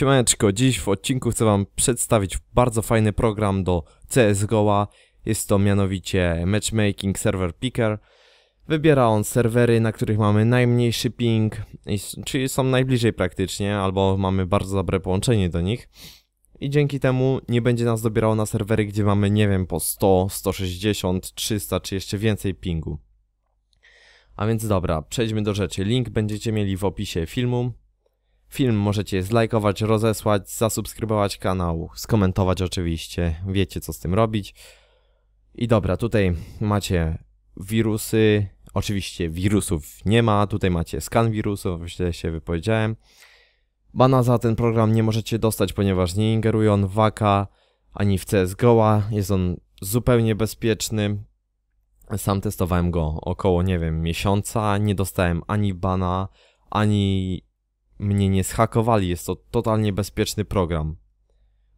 Siemaneczko, dziś w odcinku chcę wam przedstawić bardzo fajny program do CSGO'a. Jest to mianowicie Matchmaking Server Picker. Wybiera on serwery, na których mamy najmniejszy ping, czyli są najbliżej praktycznie, albo mamy bardzo dobre połączenie do nich. I dzięki temu nie będzie nas dobierało na serwery, gdzie mamy, nie wiem, po 100, 160, 300 czy jeszcze więcej pingu. A więc dobra, przejdźmy do rzeczy. Link będziecie mieli w opisie filmu. Film możecie zlajkować, rozesłać, zasubskrybować kanał, skomentować oczywiście, wiecie co z tym robić. I dobra, tutaj macie wirusy, oczywiście wirusów nie ma, tutaj macie skan wirusów, źle się wypowiedziałem. Bana za ten program nie możecie dostać, ponieważ nie ingeruje on w WAKA ani w CSGO'a, jest on zupełnie bezpieczny. Sam testowałem go około, nie wiem, miesiąca, nie dostałem ani bana, ani mnie nie schakowali. Jest to totalnie bezpieczny program.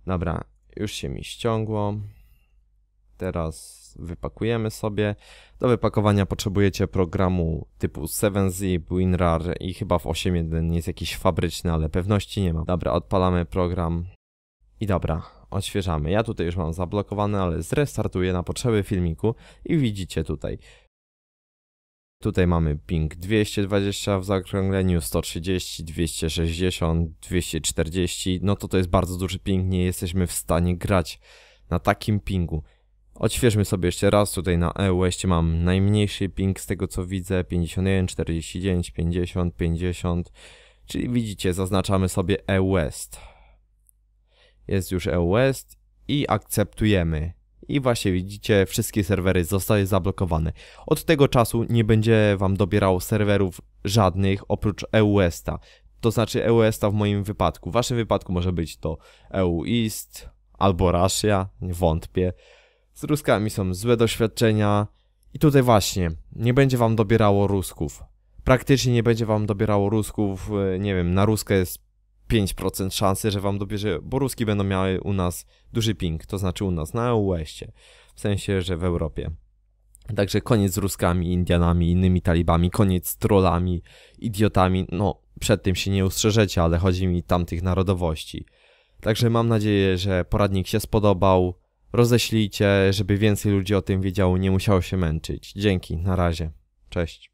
Dobra, już się mi ściągło. Teraz wypakujemy sobie. Do wypakowania potrzebujecie programu typu 7zip, WinRAR i chyba w 8.1 jest jakiś fabryczny, ale pewności nie ma. Dobra, odpalamy program. I dobra, odświeżamy. Ja tutaj już mam zablokowane, ale zrestartuję na potrzeby filmiku i widzicie tutaj Tutaj mamy ping 220 w zaokrągleniu, 130, 260, 240. No to to jest bardzo duży ping, nie jesteśmy w stanie grać na takim pingu. Odświeżmy sobie jeszcze raz, tutaj na EWest mam najmniejszy ping z tego co widzę, 51, 49, 50, 50. Czyli widzicie, zaznaczamy sobie EWest. Jest już EWest i akceptujemy. I właśnie widzicie, wszystkie serwery zostały zablokowane. Od tego czasu nie będzie wam dobierało serwerów żadnych oprócz EUESTA. To znaczy EUESTA w moim wypadku. W waszym wypadku może być to EU East albo Russia, wątpię. Z Ruskami są złe doświadczenia. I tutaj właśnie, nie będzie wam dobierało Rusków. Praktycznie nie będzie wam dobierało Rusków, e, nie wiem, na Ruskę jest 5% szansy, że wam dobierze, bo Ruski będą miały u nas duży ping, to znaczy u nas na UEście, w sensie, że w Europie. Także koniec z Ruskami, Indianami, innymi talibami, koniec z trollami, idiotami, no przed tym się nie ustrzeżecie, ale chodzi mi tamtych narodowości. Także mam nadzieję, że poradnik się spodobał, roześlijcie, żeby więcej ludzi o tym wiedziało, nie musiało się męczyć. Dzięki, na razie, cześć.